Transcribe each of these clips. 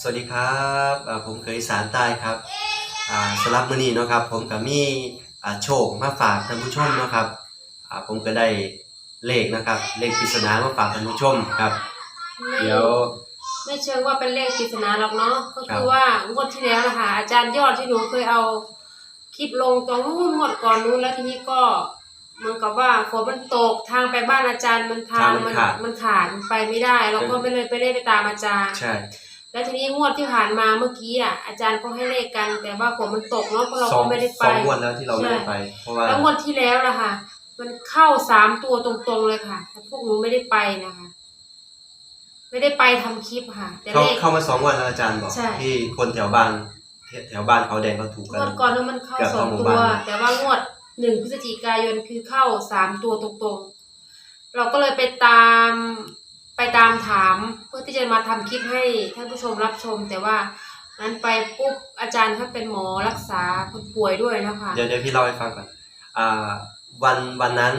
สวัสดีครับอ่าผมเคยสารใต้ครับอ่าสำหรับมื้อนี้เนาะครับ ผมก็มีอ่าโชคมาฝากท่านผู้ชมเนาะครับอ่าผมก็ได้เลขนะครับ เลขปริศนามาฝากท่านผู้ชมครับ เดี๋ยวไม่เชิงว่าเป็นเลขปริศนาหรอกเนาะก็ครัคืบอว่างวดที่แล้วนะคะอาจารย์ยอดที่หนูเคยเอาคลิปลงตรงนู้นงวดก่อนนู้นแล้วทีนี้ก็เหมือนกับว่าฝนมันตกทางไปบ้านอาจารย์มันทางมันมันขาดมันไปไม่ได้เราก็ไม่เลยไปได้ไปตามอาจารย์ใช่ แล้วทีนี้งวดที่ผ่านมาเมื่อกี้อะอาจารย์ก็ให้เลขกัน แต่ว่าฝนมันตกเนาะเพราะเราสอก็งไม่ได้ไปสองงวดแล้วที่เราไม่ได้ไป เพราะว่าแล้วงวดที่แล้วนะคะมันเข้าสามตัวตรงๆเลยค่ะแต่พวกหนูไม่ได้ไปนะคะ ไม่ได้ไปทำคลิปค่ะ แต่เข้าเลข เข้ามาสองงวันแล้วอาจารย์บอก ใช่ ที่คนแถวบ้านแถวบ้านเขาแดงเขาถูกงกัน วดก่อนนั้นมันเข้าเกือบสองเข้าหมู่ตัวบ้าน แต่ว่างวดหนึ่งพฤศจิกายนคือเข้าสามตัวตรงๆ เราก็เลยไปตาม ไปตามถามเพื่อที่จะมาทำคลิปให้ท่านผู้ชมรับชม แต่ว่านั้นไปปุ๊บอาจารย์เขาเป็นหมอรักษาคนป่วยด้วยนะคะเดี๋ยวเดี๋ยวพี่เล่าให้ฟังก่อนอ่าวันวันนั้น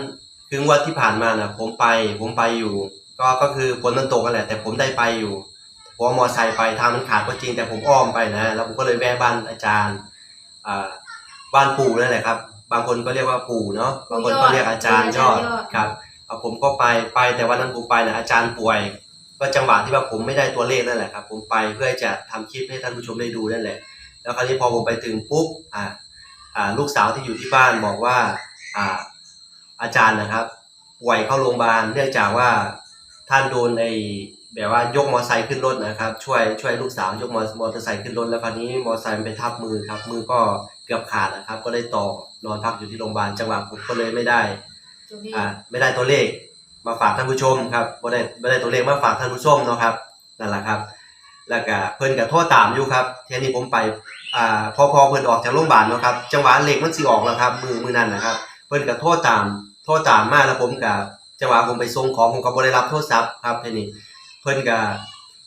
คืองวดที่ผ่านมาน่ะผมไปผมไปอยู่ ก็ก็คือฝนมันตกกันแหละ แต่ผมได้ไปอยู่ผมเอามอไซค์ไปทางมันขาดก็จริงแต่ผมอ้อมไปนะแล้วผมก็เลยแวะบ้านอาจารย์อ่าบ้านปู่นั่นแหละครับ บางคนก็เรียกว่าปู่เนาะบางคนก็เรียกอาจารย์ยอดครับเอา ผมก็ไปไปแต่วันนั้นผมไปนะอาจารย์ป่วย ก็จังหวะที่ว่าผมไม่ได้ตัวเลขนั่นแหละครับ ผมไปเพื่อจะทำคลิปให้ท่านผู้ชมได้ดูนั่นแหละ แล้วคราวนี้พอผมไปถึงปุ๊บอ่าอ่าลูกสาวที่อยู่ที่บ้านบอกว่าอ่าอาจารย์นะครับ ป่วยเข้าโรงพยาบาลเนื่องจากว่าท่านโดนไอแบบว่ายกมอเตอร์ไซค์ขึ้นรถนะครับ ช่วยช่วยลูกสาวยกมอมอเตอร์ไซค์ขึ้นรถแล้วคราวนี้มอเตอร์ไซค์ไปทับมือครับ มือก็เกือบขาดนะครับ ก็ได้ต่อนอนพักอยู่ที่โรงพยาบาลจังหวะผมก็เลยไม่ได้ ตรงนี้อ่าไม่ได้ตัวเลขมาฝากท่านผู้ชมครับไม่ได้ไม่ได้ตัวเลขมาฝากท่านผู้ชมเนาะครับนั่นแหละครับ แล้วก็เพิ่นก็โทษตามอยู่ครับทีนี้ผมไปอ่าพอพอเพิ่นออกจากโรงพยาบาลเนาะครับจังหวะเลขมันสิออกแล้วครับ มือมือนั้นนะครับ เพิ่นก็โทษตามโทษตามมาแล้วผมก็จังหวะผมไปส่งของผมก็บ่ได้รับโทรศัพท์ครับทีนี้เพิ่นก็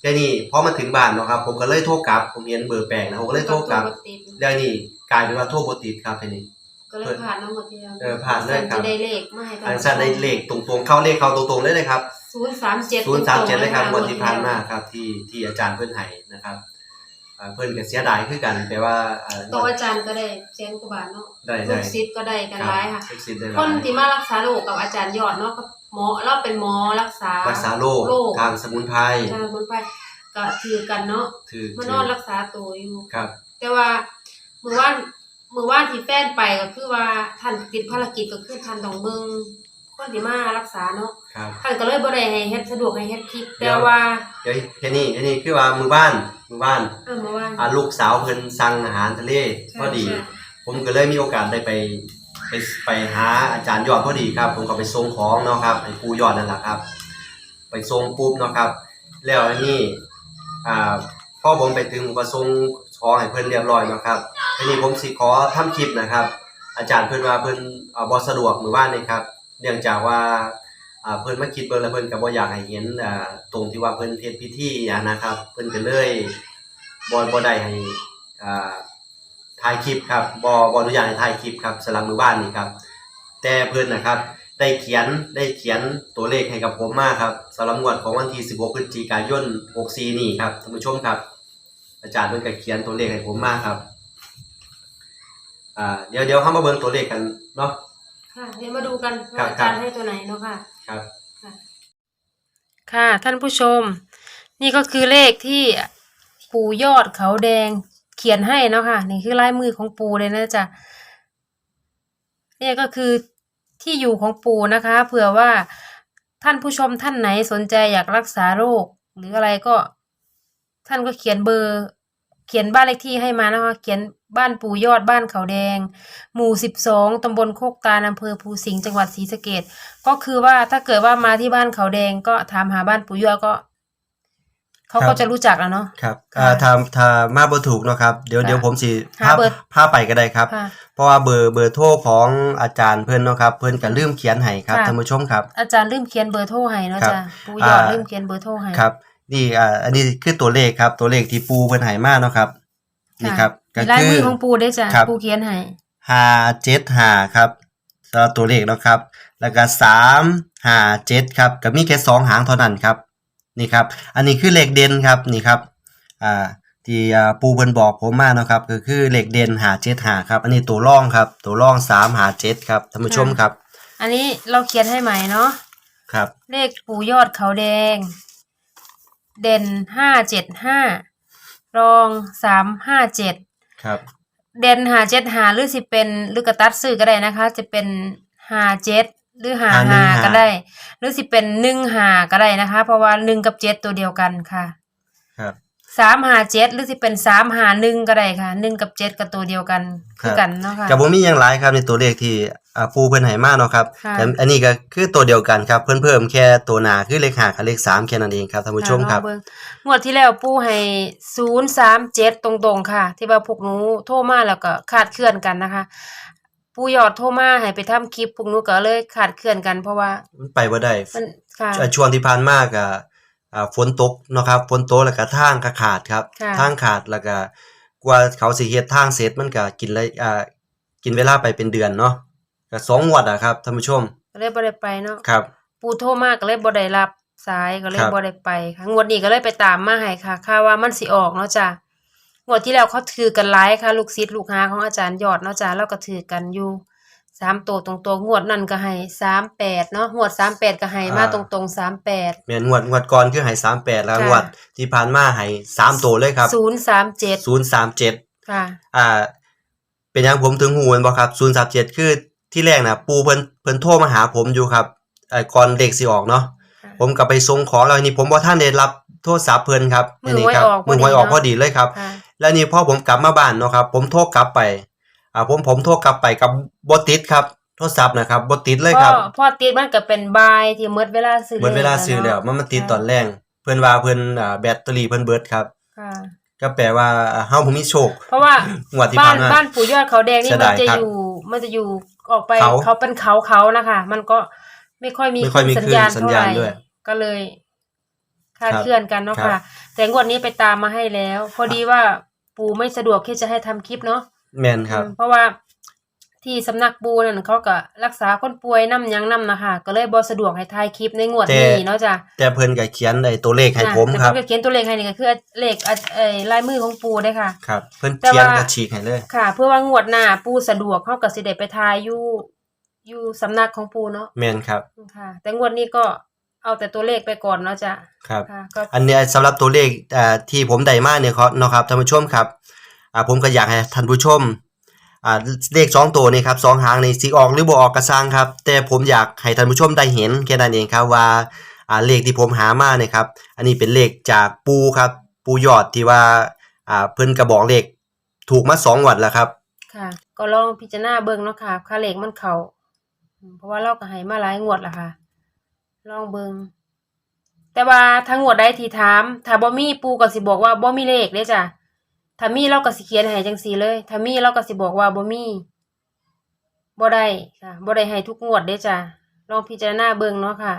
ทีนี้พอมาถึงบ้านเนาะครับ ผมก็เลยโทรกลับ ผมเห็นเบอร์แปลกนะผมก็เลยโทรกลับตัวติดแล้วนี่กลายเป็นว่าโทรบ่ติดครับทีนี้ ก็เลยผ่านน้ำหมดที่แล้วเออผ่านเลยครับ จะได้เลขมาให้อันสั้นได้เลขตรงๆเข้าเลขเข้าตรงๆเลยเลยครับศูนย์สามเจ็ดศูนย์สามเจ็ดเลยครับงวันที่ผ่านมาครับ ที่ที่อาจารย์เพื่อนไห้นะครับอ่าเพื่อนก็เสียดายคือกันแต่ว่าอ่าโตะอาจารย์ก็ได้แสนกว่าบาทเนาะได้ลูได้กศิษย์ก็ได้กันหลายค่ะลูกศิษย์ได้หคลานยที่มารักษาโรคกับอาจารย์ยอดเนาะก็หมอเราเป็นหมอรักษารักษาโรคโรคทางสมุนไพรใช่คนไปก็ถือกันเนาะคือมานอนรักษาตัวอยู่ครับ แต่ว่าเมื่อวานเมื่อวานที่แฟนไปก็คือว่าท่านติดภารกิจก็คือท่านต้องเบิ่งคนที่มารักษาเนาะครับท่านก็เลยบ่ได้ให้เฮ็ดสะดวกให้เฮ็ดคลิปเดี๋แต่ยวว่าเดี๋ยวแค่นี้แค่นี้คือว่ามือบ้านมือบ้านเออเมื่อวานอ่าลูกสาวเพิ่นสั่งอาหารทะเลพอดีใช่ผมก็เลยมีโอกาสได้ไปไปไปหาอาจารย์ยอดพอดีครับ ผมก็ไปส่งของเนาะครับไอ้ปูยอดนั่นแหละครับ ไปส่งปุ๊บเนาะครับ แล้วอันนี้อ่าพอผมไปถึงผมก็ส่ง ขอให้เพิ่อนเรียบร้อยนะครับทีนี้ผมสิขอทำคลิปนะครับ อาจารย์เพิ่อนว่าเพิ่นอ่าบ่สะดวกมื้อวานนี้ครับเนื่องจากว่าเพิ่อนมาคิดเบิ่งแล้วเพิ่อนก็บ่อยากให้เห็นตรงที่ว่าเพิ่อนเฮ็ดพิธีอะนะครับ เพิ่อนก็เลยบ่บ่ได้ให้ถ่ายคลิปครับบอบอนุญาตให้ถ่ายคลิปครับสำหรับมือบ้านนี่ครับ แต่เพื่อนนะครับได้เขียนได้เขียนตัวเลขให้กับผมมากครับสำหรับงวดของวันที่ 16 พฤศจิกายน 64 นี่ครับท่านผู้ชมครับ อาจารย์เพิ่นก็เขียนตัวเลขให้ผมมากครับ อ่า เดี๋ยวเดี๋ยวเข้ามาเบิ่งตัวเลขกันเนาะ ค่ะเดี๋ยวมาดูกันครัว่าบอาจารย์ให้ตัวไหนเนาะค่ะ ครับ ค่ะ ท่านผู้ชม นี่ก็คือเลขที่ปู่ยอดเขาแดงเขียนให้เนาะค่ะ นี่คือลายมือของปู่เลยนะจ๊ะนี่ก็คือที่อยู่ของปู่นะคะเผื่อว่าท่านผู้ชมท่านไหนสนใจอยากรักษาโรค หรืออะไรก็ ท่านก็เขียนเบอร์ เขียนบ้านเลขที่ให้มานะคะ เขียนบ้านปู่ยอดบ้านเขาแดง หมู่สิบสองตำบลโคกตาลอำเภอภูสิงห์จังหวัดศรีสะเกดก็คือว่าถ้าเกิดว่ามาที่บ้านเขาแดงก็ถามหาบ้านปู่ยอดก็เขาครัก็บจะรู้จักแล้วเนาะครับค่ะอ่าถ้าถ้ามาบ่ถูกเนาะครับ เดี๋ยวค่ะเดี๋ยวผมสิหาเบอร์พาไปก็ได้ครับค่ะเพราะว่าเบอร์เบอร์โทรของอาจารย์เพิ่นเนาะครับ เพิ่นก็ลืมเขียนให้ครับค่ะท่านผู้ชมครับ อาจารย์ลืมเขียนเบอร์โทรให้เนาะครับจ้ะปู่ยอดอ่าลืมเขียนเบอร์โทรให้ครับ นี่อ่าอันนี้คือตัวเลขครับ ตัวเลขที่ปูเพิ่นให้มาเนาะครับค่ะนี่ครับก็มีลายคืมืออของปู่ได้จ้ะครับ ปู่เขียนให้ห้าเจ็ดห้าครับสำหรับตัวเลขเนาะครับ แล้วก็สามห้าเจ็ดครับก็มีแค่สองหางเท่านั้นครับ นี่ครับ อันนี้คือเลขเด่นครับนี่ครับอ่าที่อ่าปูเพิ่นบอกผมมาเนาะครับก็คือเลขเด่นหาเจ็ดหาครับ อันนี้ตัวร่องครับ ตัวร่องสามหาเจ็ดครับท่านผู้ชมครับอันนี้เราเขียนให้ใหม่เนาะครับ เลขปู่ยอดเขาแดง เด่นห้าเจ็ดห้ารองสามห้าเจ็ดครับ เด่นหาเจ็ดหาหรือสิเป็นหรือกระตัดซื้อก็ได้นะคะ จะเป็นหาเจ็ดหรือหาหาหนึ่หางหา ก็ได้ หรือสิเป็นหนึ่งหาก็ได้นะคะ เพราะว่าหนึ่งกับเจ็ดตัวเดียวกันค่ะ ครับ สามหาเจ็ดหรือสิเป็นสามหาหนึ่งก็ได้ค่ะหนึ่งกับเจ็ดกับตัวเดียวกันคือกันเนาะค่ะกับผมมีอย่างไรครับในตัวเลขที่อ่าปูเพิ่นให้มาเนาะครับค่ะแต่อันนี้ก็คือตัวเดียวกันครับเพิ่นเพิ่มแค่ตัวหน้าคือเลขห้ากับเลขสามแค่นั้นเองครับท่านผู้ชมครับะลองเงงวดที่แล้วปู่ให้ศูนย์สามเจ็ดตรงๆค่ะ ที่ว่าพวกหนูโทรมาแล้วก็ขาดเคลื่อนกันนะคะปู่ยอดโทรมาให้ไปทำคลิปพวกหนูก็เลยขาดเคลื่อนกันเพราะว่ามันไปบ่ได้มันค่ะอ่าช่วงที่ผ่านมาก็อ่า ฝนตกเนาะครับฝนตกแล้วก็ทางก็ขาดครับค่ะทางขาดแล้วก็กว่าเขาสิเฮ็ดทางเสร็จมันก็กินระอ่ากินเวลาไปเป็นเดือนเนาะก็สองงวดอะครับท่านผู้ชมก็เลยบ่ได้ไปเนาะครับ ปู่โทรมาก็เลยบ่ได้รับสายก็เลยครับบ่ได้ไปค่ะงวดนี้ก็เลยไปตามมาให้ค่ะค่าว่ามันสิออกเนาะจ้ะงวดที่แล้วเขาถือกันหลายค่ะ ลูกศิษย์ลูกหาของอาจารย์ยอดเนาะจ้ะแล้วก็ถือกันอยู่ สามตัวตรงๆงวดนั่นก็ให้สามแปดเนาะงวดสามแปดก็ให้มาตรงๆสามแปด แม่นงวดงวดก่อนคือให้38แล้วค่ะ งวดที่ผ่านมาให้สามตัวเลยครับศูนย์สามเจ็ด037ค่ะอ่า เป็นหยังผมถึงหูแม่นบ่ครับ037คือที่แรกน่ะปูเพิ่นเพิ่นโทรมาหาผมอยู่ครับเอ่อก่อนเด็กสิออกเนาะค่ะผมก็ไปส่งของแล้วนี่ผมบ่ทันได้รับโทรศัพท์เพิ่นครับมื้อนี่หวยครัออกพมืออดีหวยออกเนาะพอดีเลยครับ ค่ะ แล้วนี่พอผมกลับมาบ้านเนาะครับ ผมโทรกลับไป อ่าผมผมโทรกลับไปกับบ่ติดครับโทรศัพท์นะครับบ่ติดเลยครับพ่อพ่อติดมันก็เป็นบายที่หมดเวลาซื้อเบิดเวลาซื้อแล้วมันมันติดตอนแรงเพิ่นว่าเพิ่นอ่าแบตเตอรี่เพิ่นเบิดครับค่ะก็แปลว่าอ่าเฮาบ่มีโชค เพราะว่างวดที่บ้าผ่านนมาบ้านปู่ยอดเขาแดงนี่เสียมัดานยจะครับอยู่มันจะอยู่ออกไปเขาเขาเป็นเขาเขานะคะ มันก็ไม่ค่อยมีไม่ค่อยมีสัญญาณคลื่นสัญเท่าไหญาณร่ด้วยก็เลยคลาดครับเคลื่อนกันเนาะครับค่ะ แต่งวดนี้ไปตามมาให้แล้ว พอดีว่าปู่ไม่สะดวกที่จะให้ทำคลิปเนาะ แม่นครับอืมเพราะว่าที่สำนักปูนั่นเขาก็รักษาคนป่วยน้ำหยังน้ำนะคะก็เลยบ่สะดวกให้ถ่ายคลิปในงวดแต่นี้เนาะจ้ะแต่เพิ่นก็เขียนไอ้ตัวเลขให้อะผมแต่ครับเพิ่นก็เขียนตัวเลขให้นี่ก็คือเลขอะเอ่อลายมือของปูได้อค่ะครับ เพิ่นแต่เขียนว่าก็ฉีกให้เลยค่ะ เพื่อว่างวดหน้าปูสะดวกเขาก็สิได้ไปทายอยู่อยู่สำนักของปูเนาะแม่นครับค่ะ แต่งวดนี้ก็เอาแต่ตัวเลขไปก่อนเนาะจ้ะครับค่ะก็อันเนี้ยสำหรับตัวเลขอ่าที่ผมได้มาเนี่ยครับเนาะครับท่านผู้ชมครับอ่า ผมก็อยากให้ท่านผู้ชมอ่าเลขสองตัวนี่ครับสองหางนี่สิออกหรือบ่ออกกระซังครับ แต่ผมอยากให้ท่านผู้ชมได้เห็นแค่นั้นเองครับว่าอ่าเลขที่ผมหามาเนี่ยครับ อันนี้เป็นเลขจากปูครับ ปูยอดที่ว่าอ่าเพิ่นกระบอกเลขถูกมาสองวัดแล้วครับ ค่ะ ก็ลองพิจารณาเบิ่งเนาะค่ะค่าเลขมันเขาเพราะว่าเราก็ให้มาหลายงวดและค่ะ ลองเบิ่งแต่ว่าทั้งงวดใดที่ถาม ถ้าบ่มีปูก็สิบอกว่าบ่มีเลขเด้จ้ะ ถ้ามีเราก็สิเขียนให้จังซี่เลย ถ้ามีเราก็สิบอกว่าบ่มีบ่ได้ค่ะบ่ได้ให้ทุกงวดเด้จ้ะลองพิจารณาเบิ่งเนาะค่ะ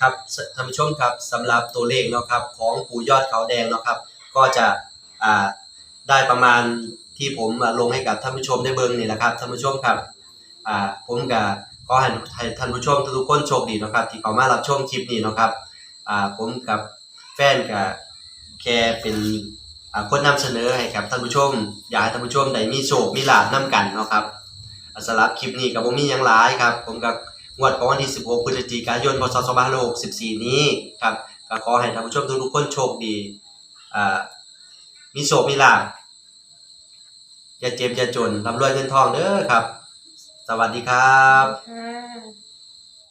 ครับท่านผู้ชมครับสำหรับตัวเลขเนาะครับ ของปู่ยอดเขาแดงเนาะครับ ก็จะอ่าได้ประมาณที่ผมอ่าลงให้กับท่านผู้ชมได้เบิ่งนี่แหละครับท่านผู้ชมครับอ่าผมก็ขอให้ท่านผู้ชมทุกๆคนโชคดีเนาะครับ ที่เขามารับชมคลิปนี้เนาะครับอ่าผมกับแฟนกับ แค่เป็นคนนำเสนอให้กับท่านผู้ชม อยากให้ท่านผู้ชมได้มีโชคมีลาภนํกันเนาะครับอ่าสำหรับคลิปนี้ก็บ่มีหยังหลายครับ ผมกับงวดของวันที่ 16 พฤศจิกายน พศ 2564 นี้ครับก็ขอให้ท่านผู้ชมทุกๆคนโชคดีมีโชคมีลาภอย่าเจ็บอย่าจนร่ำรวยเงินทองเด้อครับ สวัสดีครับ